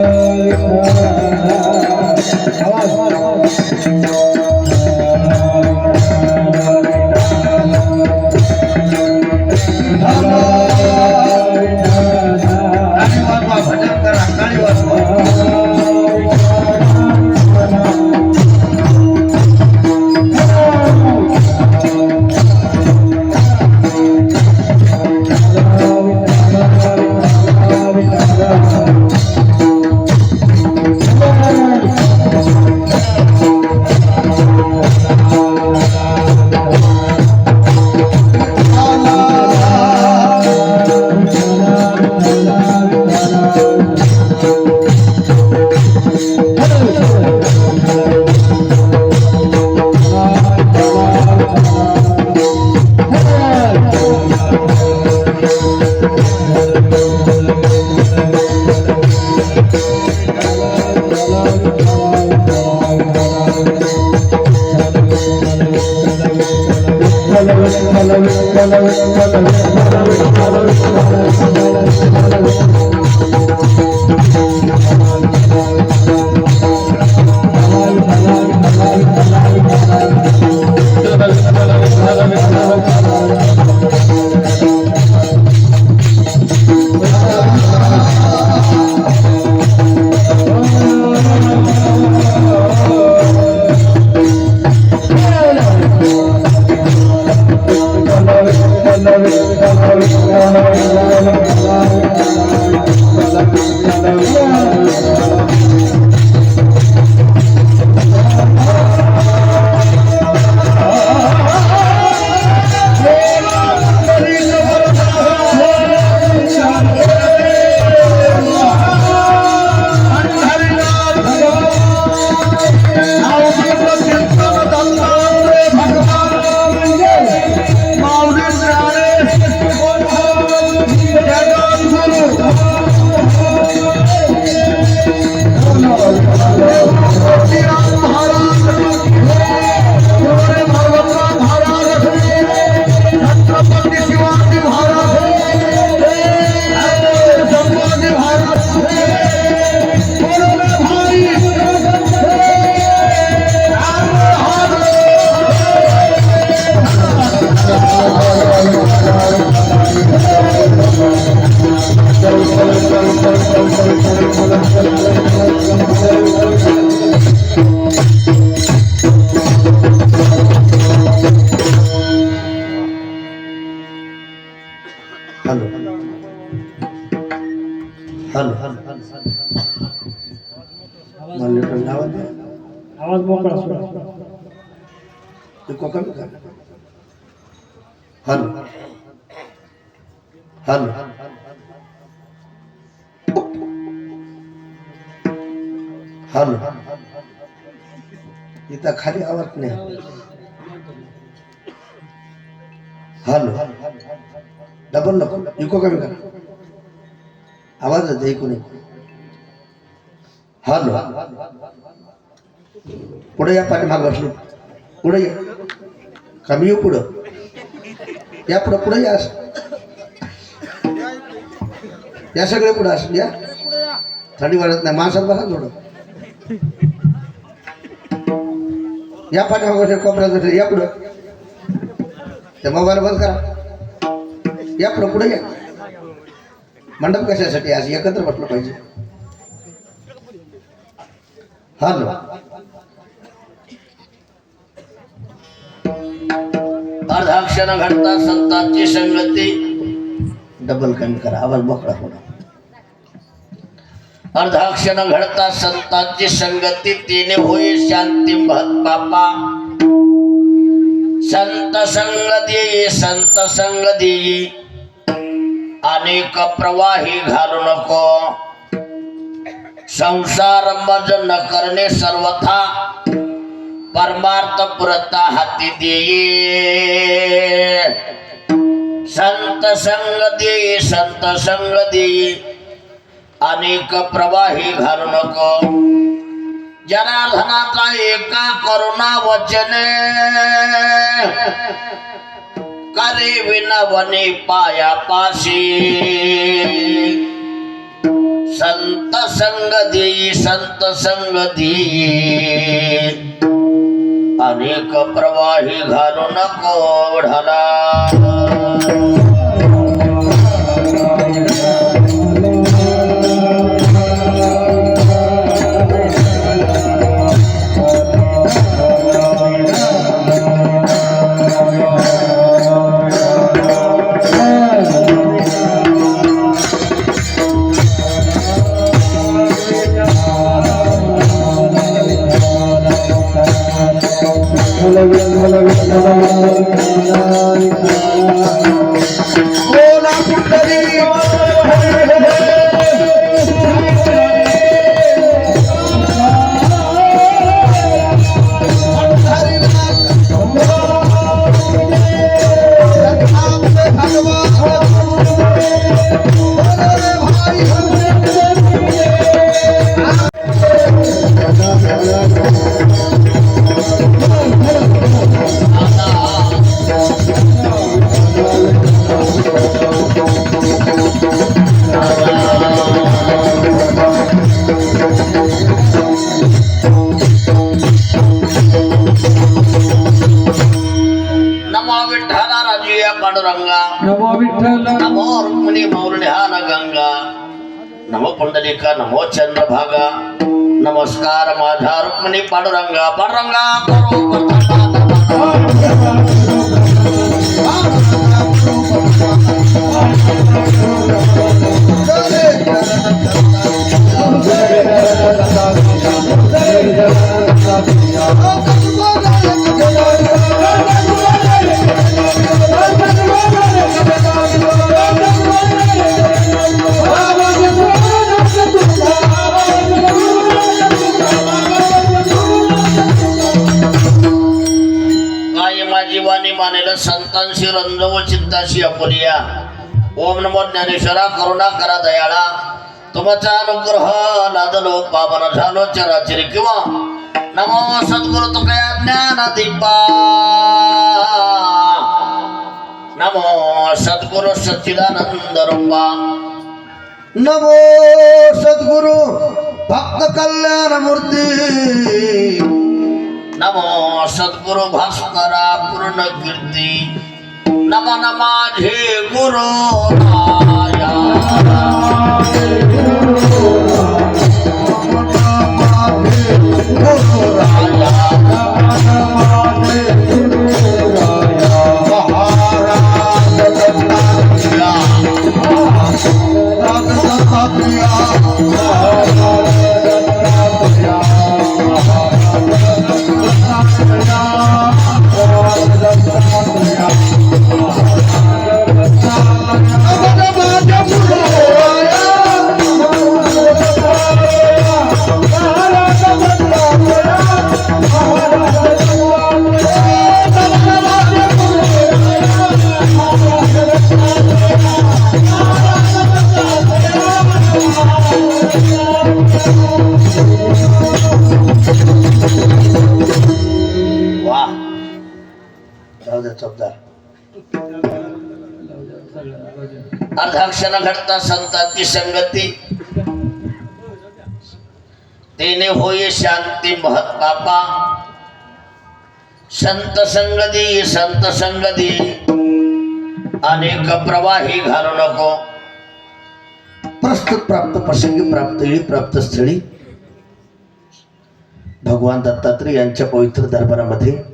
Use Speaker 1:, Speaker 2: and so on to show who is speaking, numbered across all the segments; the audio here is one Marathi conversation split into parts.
Speaker 1: Thank you.
Speaker 2: ते कोकण का हॅलो. हॅलो. हॅलो. इथं खाली आवाज नाही. हॅलो. डबल नको इको कमी करा आवाज येते इको नाही हॅलो. पुढे या पाठीमाग बसले. पुढे या. कमी येऊ पुढं. या पुढं पुढे या. या सगळे पुढं असं या. थंडी वाढत नाही माणसात बसा थोडं. या पाठीमाग बसेल कोपऱ्यात या पुढं. ते मोबाईल बंद करा. या पुढं पुढे या. मंडप कशासाठी आज एकत्र म्हटलं पाहिजे. हॅलो
Speaker 3: अर्धाक्षर घडता संतांची संगती.
Speaker 2: डबल कमी करा आवाज बोकडा होणार
Speaker 3: अर्धाक्षण घडता संतांची संगती तिने होई शांती पापा. संत संग देई संत संग देई अनेक प्रवाही घालू नको. संसार मज न करणे सर्वथा. परमार्थ पुरता हाती देई. संत संग देई संत संग देई. अनेक प्रवाही घालू नको. जनार्दनाचा एका करुणा वचने. करे विनवने पाया पाशी. संत संग देई संत संग देई. अनेक प्रवाही घालू नको ओढाला.
Speaker 1: कोणा
Speaker 3: पुंडलिका नमो चंद्रभागा नमस्कार माझा रुक्मिणी पांडुरंगा पांडुरंगा करो ದಾಸಿಯ ಪುಲಿಯ ಓಂ ನಮೋ ಜ್ಞಾನೇಶ್ವರ ಕರುಣಾಕರ ದಯಾಳ ತುಮಚಾ ಅನುಗ್ರಹ ನಾದಲು ಪಾವನ ಝಾಲು ಚರಾಚರಿ ಕಿವ ನಮೋ ಸದ್ಗುರು ತುಕಯ ಜ್ಞಾನ ದೀಪ ನಮೋ ಸದ್ಗುರು ಸಚ್ಚಿದಾನಂದ ರೂಪ ನಮೋ ಸದ್ಗುರು
Speaker 1: ಭಕ್ತ ಕಲ್ಯಾಣ ಮೂರ್ತಿ ನಮೋ ಸದ್ಗುರು
Speaker 3: ಭಾಸ್ಕರ ಪೂರ್ಣ ಕೀರ್ತಿ पूर्ण कीर्ती नम नमाझे गुरु अर्धाक्षण घडता संतांची संगती. तेने होय शांती महत पापा. संत संगती संत संगती. अनेक प्रवाही घालू नको.
Speaker 1: प्रस्तुत प्राप्त प्रसंगी प्राप्त वेळी प्राप्त स्थळी. भगवान दत्तात्रय यांच्या पवित्र दरबारामध्ये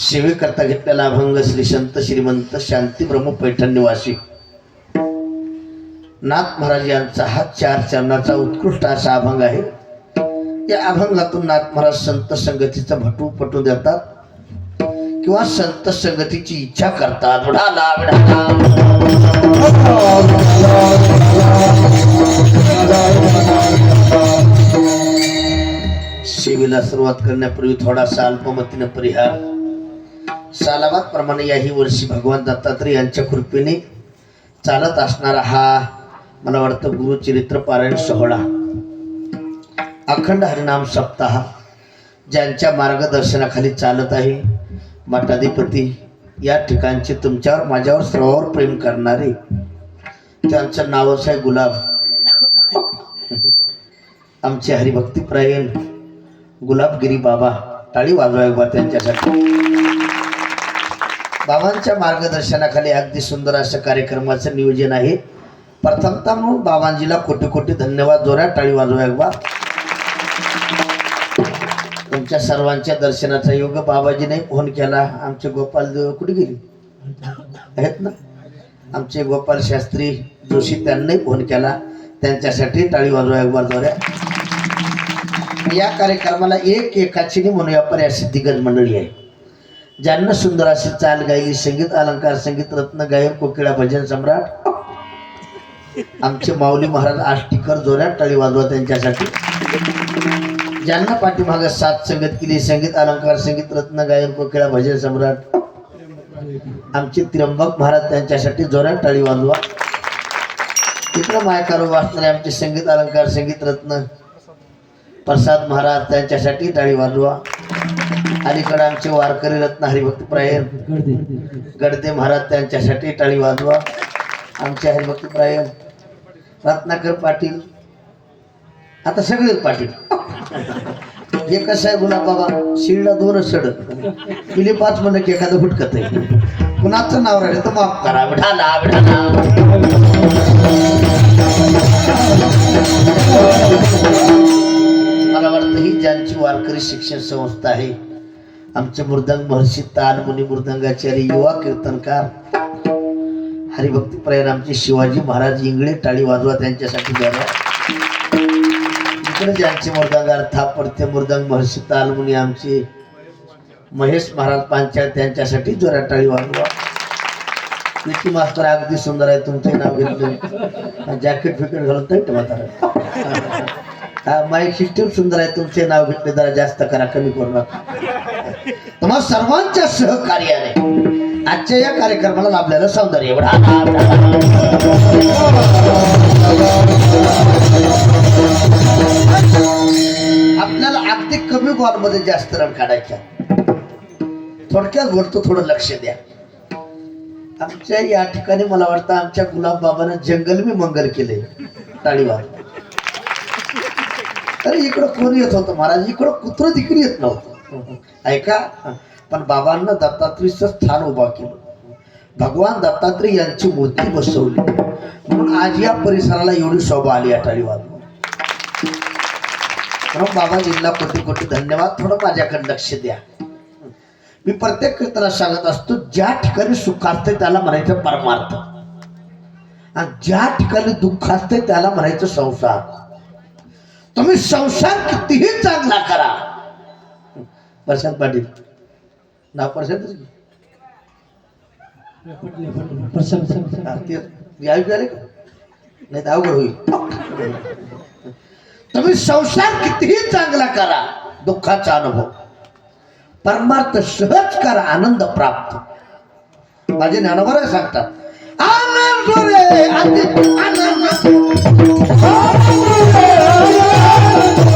Speaker 1: सेवेकरता घेतलेला अभंग श्री संत श्रीमंत शांती ब्रह्म पैठण निवासी. नाथ महाराज यांचा हा चार चरणाचा उत्कृष्ट असा अभंग आहे. या अभंगातून नाथ महाराज संत संगतीचा भटू पटू देतात. किंवा संत संगतीची इच्छा करतात.
Speaker 3: बुढाला विढाला
Speaker 1: सेवेला सुरुवात करण्यापूर्वी थोडासा अल्पमतीनं परिहार. सालाबादप्रमाणे याही वर्षी भगवान दत्तात्रय यांच्या कृपेने चालत असणारा हा मला वाटतं गुरुचरित्र पारायण सोहळा. अखंड हरिनाम सप्ताह ज्यांच्या मार्गदर्शनाखाली चालत आहे. मठाधिपती या ठिकाणचे तुमच्यावर माझ्यावर सर्वावर प्रेम करणारे त्यांचं नावच आहे गुलाब. आमचे हरिभक्तीप्रायण गुलाबगिरी बाबा टाळी वाजवाय एकदा त्यांच्यासाठी. बाबांच्या मार्गदर्शनाखाली अगदी सुंदर अशा कार्यक्रमाचं नियोजन आहे. प्रथमतः म्हणून बाबांजीला कोटी कोटी धन्यवाद. जोऱ्या टाळी वाजवा एकदा. तुमच्या सर्वांच्या दर्शनाचा योग बाबाजीने फोन केला. आमचे गोपाल कुठे गेले? आहेत ना? आमचे गोपाल शास्त्री जोशी त्यांनाही फोन केला. त्यांच्यासाठी टाळी वाजवा एकदा जोऱ्या या कार्यक्रमाला एक एकाची म्हणूया पर्याय अशी दिग्गज मंडळी आहे. ज्यांना सुंदर अशी चाल गायली संगीत अलंकार संगीत रत्न गायन कोकिळा भजन सम्राट आमचे माऊली महाराज आष्टीकर जोऱ्यात टाळी वाजवा त्यांच्यासाठी. ज्यांना पाठीमाग सात संगत केली संगीत अलंकार संगीत रत्न गायन कोकिळा भजन सम्राट आमचे त्र्यंबक महाराज त्यांच्यासाठी जोऱ्यात टाळी वाजवा. तिकडं मायकारो वाचणारे आमचे संगीत अलंकार संगीत रत्न प्रसाद महाराज त्यांच्यासाठी टाळी वाजवा. अलीकडे आमचे वारकरी रत्न हरिभक्त गडदे महाराज त्यांच्यासाठी टाळी वाजवा. आमचे हरिभक्त रत्नाकर पाटील आता सगळेच पाटील. हे कसं आहे गुलाब बाबा? शिळला दोनच सडक गेली पाच म्हणलं की एखादं फुटकत आहे. कुणाचं नाव राहिलं तर माफ करा. विठाला विठाला मला वाटतं ही ज्यांची वारकरी शिक्षण संस्था आहे आमचे मृदंग महर्षी तानमुनी मृदंगाचार्य युवा कीर्तनकार हरिभक्ती प्रयाण आमचे शिवाजी महाराज इंगळे टाळी वाजवा त्यांच्यासाठी द्यावा. इकडे ज्यांचे मृदंगार थापडते मृदंग महर्षी तालमुनी आमचे महेश महाराज पांचाळ त्यांच्यासाठी जोरात टाळी वाजवा. मास्तर अगदी सुंदर आहे तुमचे नाव घेतलं. जॅकेट फिकेट घालून तैट म्हातारा. हा माईक सिस्टीम सुंदर आहे तुमचे नाव घेतले जरा जास्त करा कमी करू नका. तुम्हा सर्वांच्या सहकार्याने आजच्या या कार्यक्रमाला लाभलेलं सौंदर्य. एवढा आपल्याला अगदी कमी बॉलमध्ये जास्त रन काढायच्या थोडक्यात बोलतो थोडं लक्ष द्या. आमच्या या ठिकाणी मला वाटतं आमच्या गुलाब बाबानं जंगल मी मंगल केले टाळीवार अरे इकडं कोण येत होतं महाराज. इकडं कुत्र तिकडे येत नव्हतं. ऐका? पण बाबांना दत्तात्रेयचं स्थान उभा केलं. भगवान दत्तात्रय यांची मूर्ती बसवली. म्हणून आज या परिसराला एवढी शोभा आली अटाळी म्हणून बाबाजींना कोटी कोटी धन्यवाद. थोडं माझ्याकडे लक्ष द्या. मी प्रत्येक कीर्तनात सांगत असतो ज्या ठिकाणी सुख असते त्याला म्हणायचं परमार्थ. आणि ज्या ठिकाणी दुःख असते त्याला म्हणायचं संसार. तुम्ही संसार कितीही चांगला करा. प्रशांत पाटील. नाव प्रशांतच का? नाही तर अवघड होईल. तुम्ही संसार कितीही चांगला करा दुःखाचा अनुभव. परमार्थ सहज करा आनंद प्राप्त. माझे ज्ञानोबा सांगतात आनंद रे अति आनंद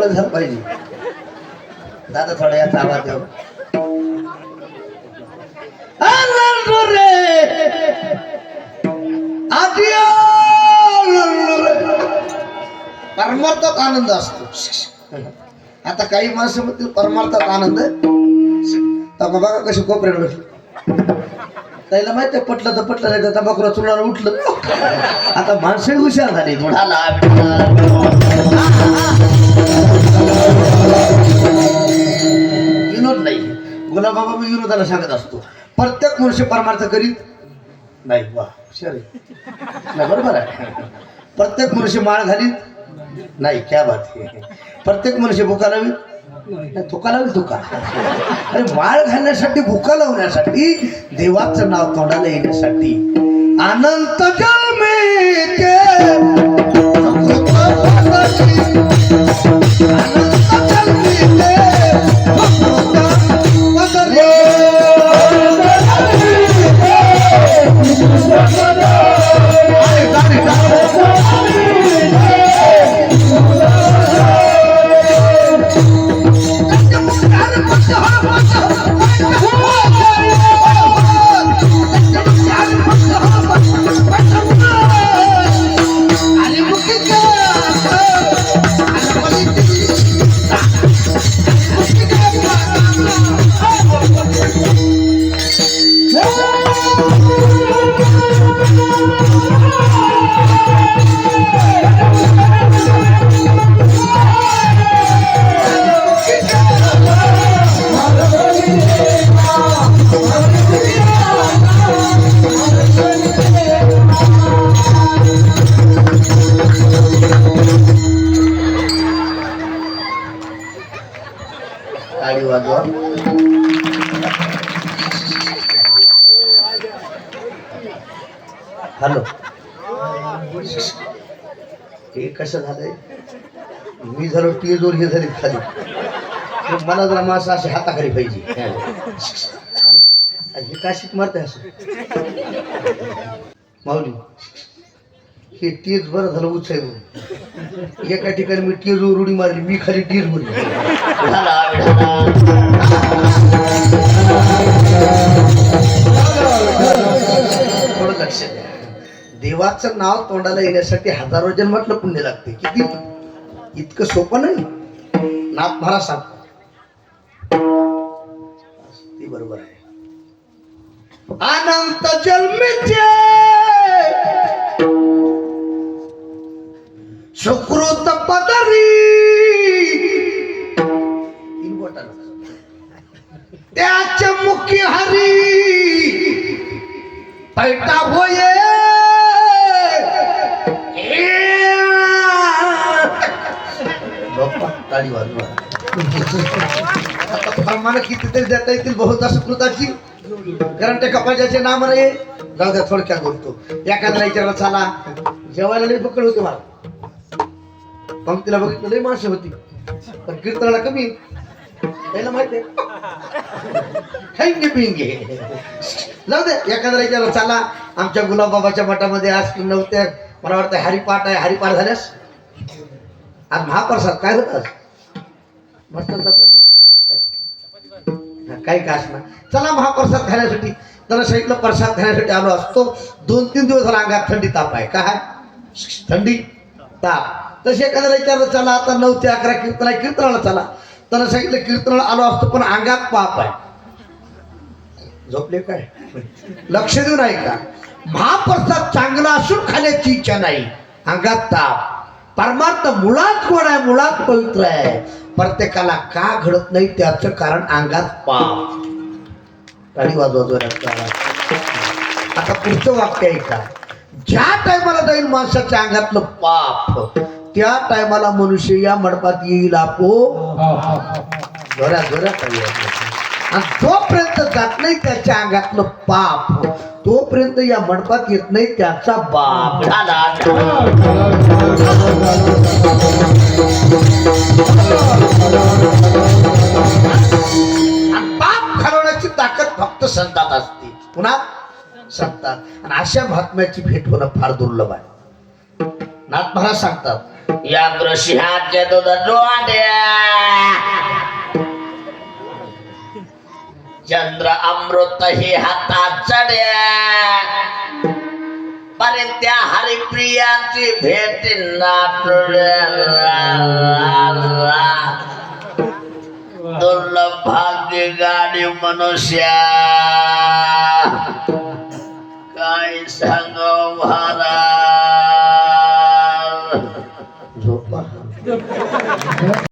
Speaker 1: मोकळं झालं पाहिजे. दादा थोडा याचा आवाज देऊ. रे परमार्थात आनंद असतो. आता काही माणसं म्हणतील परमार्थात आनंद तर बघा कशी कोपऱ्यात बसली. त्याला माहिती आहे, पटलं तर पटलं नाही तर तंबाखुरा चुरणार उठलं. आता माणसं हुशार झाली. म्हणाला विनोद नाही. गुलाबाबा मी विनोदाला सांगत असतो. प्रत्येक मनुष्य परमार्थ करीत नाही. वा नाही बरोबर आहे. प्रत्येक मनुष्य माळ घालीत नाही. क्या बात आहे. प्रत्येक मनुष्य भुका लावी नाही, तुका लावी तुका अरे माळ घालण्यासाठी भुका लावण्यासाठी देवाचं नाव तोंडाला येण्यासाठी अनंत जन्मे हॅलो. ते कसं झालंय? मी झालो टीजोर हे झाली खाली. मला जरा मासा अशी हाताखाली पाहिजे. हे काशीत मारते असं? माऊली हे तेज बरं झालं उचल. एका ठिकाणी मी टीजवर उडी मारली मी खाली टीज बोलली. थोडं लक्ष द्या. देवाचं नाव तोंडाला येण्यासाठी हजारो जन्मातलं पुण्य लागते किती? इतकं सोपं नाही. नाथ महाराज सांगतो ती बरोबर आहे. अनंत जन्मीचे. सुकृत पदरी. त्याचे मुख्य हरी. पैटा होये बाप्पा, टाळी वाजवा. मला कितीतरी देता येतील बहुता कृताची. कारण त्या कपाजाचे नाम रे जाऊ द्या थोडक्यात बोलतो. एखाद्याला विचारला चाला जेवायला लई पकड होते मला. पंक्तीला बघितलं लई माणसं होती. पण कीर्तनाला कमी. त्याला माहिती आहे. खाईंगे पिंगे. जाऊ दे एखाद्याला विचारला चाला आमच्या गुलाबबाबाच्या मठामध्ये आज नव्हत्या मला वाटतं हरिपाठ आहे हरिपाठ झाल्यास. आज महाप्रसाद काय होत चपाती. काही कास ना चला महाप्रसाद खाण्यासाठी त्याला सांगितलं प्रसाद खाण्यासाठी आलो असतो. दोन तीन दिवस झाला अंगात थंडी ताप आहे. काय? थंडी? ताप. तसे एखाद्याला विचारलं चला आता नऊ ते अकरा कीर्तन आहे कीर्तनाला चला. त्याला सांगितलं कीर्तनाला आलो असतो पण अंगात पाप आहे. झोपले काय? लक्ष देऊन ऐका. महाप्रसाद चांगला असून खाण्याची इच्छा नाही. अंगात ताप. परमार्थ मुळात कोण आहे मुळात पवित्र आहे. प्रत्येकाला का घडत नाही त्याचं कारण अंगात पाप गाडी वाजवा आता पुढचं वाक्य ऐका ज्या टायमाला जाईल माणसाच्या अंगातलं पाप त्या टायमाला मनुष्य या मंडपात येईल आपो. जोऱ्या जोऱ्यात आणि जोपर्यंत जात नाही त्याच्या अंगातलं पाप तोपर्यंत या मंडपात येत नाही त्याचा बाप
Speaker 3: झाला
Speaker 1: बाप पाप घालवण्याची ताकद फक्त संतात असते. पुन्हा संतात आणि अशा महात्म्याची भेट होणं फार दुर्लभ आहे. नाथ महाराज सांगतात
Speaker 3: या कृषी हात घेतो चंद्र अमृत हे हातात चढ्या. परे त्या हरिप्रियाची भेट नाटल्या दुर्लभ भाग्य गाडी मनुष्या. काय सांग महाराज?
Speaker 1: झोपा